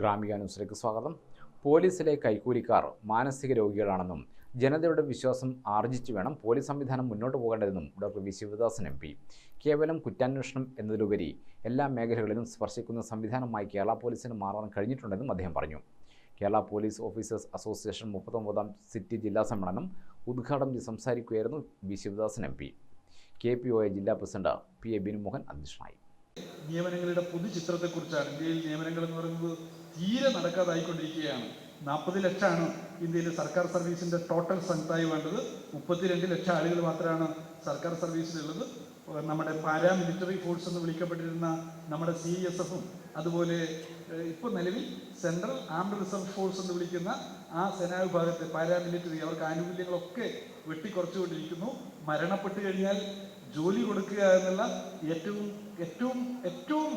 ഗ്രാമിക ന്യൂസിലേക്ക് സ്വാഗതം. പോലീസിലെ കൈക്കൂലിക്കാർ മാനസിക രോഗികളാണെന്നും ജനതയുടെ വിശ്വാസം ആർജിച്ചു വേണം പോലീസ് സംവിധാനം മുന്നോട്ട് പോകേണ്ടതെന്നും doctor V Sivadasan M P. കേവലം കുറ്റാന്വേഷണം എന്നതിലുപരി എല്ലാ മേഖലകളിലും സ്പർശിക്കുന്ന സംവിധാനമായി കേരള പോലീസിന് മാറാൻ കഴിഞ്ഞിട്ടുണ്ടെന്നും അദ്ദേഹം പറഞ്ഞു. കേരള പോലീസ് ഓഫീസേഴ്സ് അസോസിയേഷൻ മുപ്പത്തൊമ്പതാം സിറ്റി ജില്ലാ സമ്മേളനം ഉദ്ഘാടനം ചെയ്ത് സംസാരിക്കുകയായിരുന്നു V Sivadasan M P. K P O A ജില്ലാ പ്രസിഡന്റ് പി എ ബിനുമോഹൻ അധ്യക്ഷനായി. നിയമനങ്ങളുടെ പൊതുചിത്രത്തെക്കുറിച്ചാണ് ഇന്ത്യയിൽ നിയമനങ്ങൾ എന്ന് പറയുന്നത് തീരെ നടക്കാതായിക്കൊണ്ടിരിക്കുകയാണ്. നാൽപ്പത് ലക്ഷമാണ് ഇന്ത്യയിലെ സർക്കാർ സർവീസിന്റെ ടോട്ടൽ സ്ട്രെങ്തായി വേണ്ടത്. മുപ്പത്തിരണ്ട് ലക്ഷം ആളുകൾ മാത്രമാണ് സർക്കാർ സർവീസിലുള്ളത്. നമ്മുടെ പാരാമിലിറ്ററി ഫോഴ്സ് എന്ന് വിളിക്കപ്പെട്ടിരുന്ന നമ്മുടെ സി എസ് എഫും അതുപോലെ ഇപ്പൊ ഇപ്പോൾ നിലവിൽ സെൻട്രൽ ആംഡ് റിസർവ് ഫോഴ്സ് എന്ന് വിളിക്കുന്ന ആ സേനാ വിഭാഗത്തെ പാരാമിലിറ്ററി അവർക്ക് ആനുകൂല്യങ്ങളൊക്കെ വെട്ടിക്കുറച്ചുകൊണ്ടിരിക്കുന്നു. മരണപ്പെട്ടു കഴിഞ്ഞാൽ ജോലി കൊടുക്കുക എന്നുള്ള ഏറ്റവും ഏറ്റവും ഏറ്റവും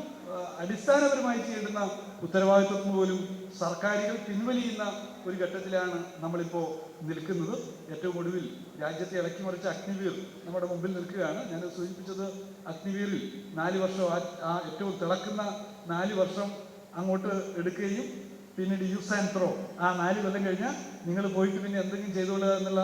അടിസ്ഥാനപരമായി ചെയ്യേണ്ടുന്ന ഉത്തരവാദിത്വം പോലും സർക്കാരുകൾ പിൻവലിയുന്ന ഒരു ഘട്ടത്തിലാണ് നമ്മളിപ്പോൾ നിൽക്കുന്നത്. ഏറ്റവും ഒടുവിൽ രാജ്യത്തെ ഇളക്കിമറിച്ച അഗ്നിവീർ നമ്മുടെ മുമ്പിൽ നിൽക്കുകയാണ്. ഞാൻ സൂചിപ്പിച്ചത് അഗ്നിവീറിൽ നാല് വർഷം ആ ഏറ്റവും തിളക്കുന്ന നാല് വർഷം അങ്ങോട്ട് എടുക്കുകയും പിന്നീട് യൂസ് ആൻഡ് ത്രോ ആ നാല് കൊല്ലം കഴിഞ്ഞാൽ നിങ്ങൾ പോയിട്ട് പിന്നെ എന്തെങ്കിലും ചെയ്തോളുക എന്നുള്ള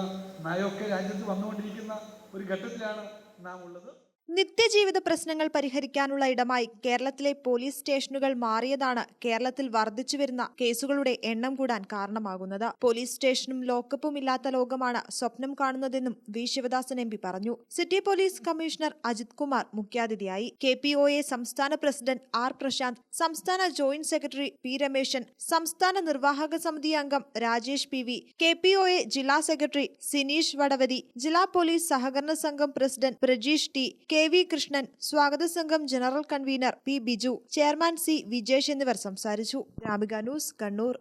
നയമൊക്കെ രാജ്യത്ത് വന്നുകൊണ്ടിരിക്കുന്ന ഒരു ഘട്ടത്തിലാണ് നാം ഉള്ളത്. നിത്യജീവിത പ്രശ്നങ്ങൾ പരിഹരിക്കാനുള്ള ഇടമായി കേരളത്തിലെ പോലീസ് സ്റ്റേഷനുകൾ മാറിയതാണ് കേരളത്തിൽ വർദ്ധിച്ചു വരുന്ന കേസുകളുടെ എണ്ണം കൂടാൻ കാരണമാകുന്നത്. പോലീസ് സ്റ്റേഷനും ലോക്കപ്പും ഇല്ലാത്ത ലോകമാണ് സ്വപ്നം കാണുന്നതെന്നും വി. ശിവദാസൻ എം പറഞ്ഞു. City police commissioner Ajith Kumar മുഖ്യാതിഥിയായി. കെ. പി. ഒ. എ സംസ്ഥാന പ്രസിഡന്റ് ആർ. പ്രശാന്ത് സംസ്ഥാന ജോയിന്റ് സെക്രട്ടറി പി. രമേശൻ സംസ്ഥാന നിർവാഹക സമിതി അംഗം Rajesh P. V. K. P. O. A ജില്ലാ സെക്രട്ടറി സിനീഷ് വടവതി ജില്ലാ പോലീസ് സഹകരണ സംഘം president Prajeesh T K V Krishnan സ്വാഗത സംഘം general convener P Biju chairman C Vijesh എന്നിവർ സംസാരിച്ചു. ഗ്രാമിക ന്യൂസ് കണ്ണൂർ.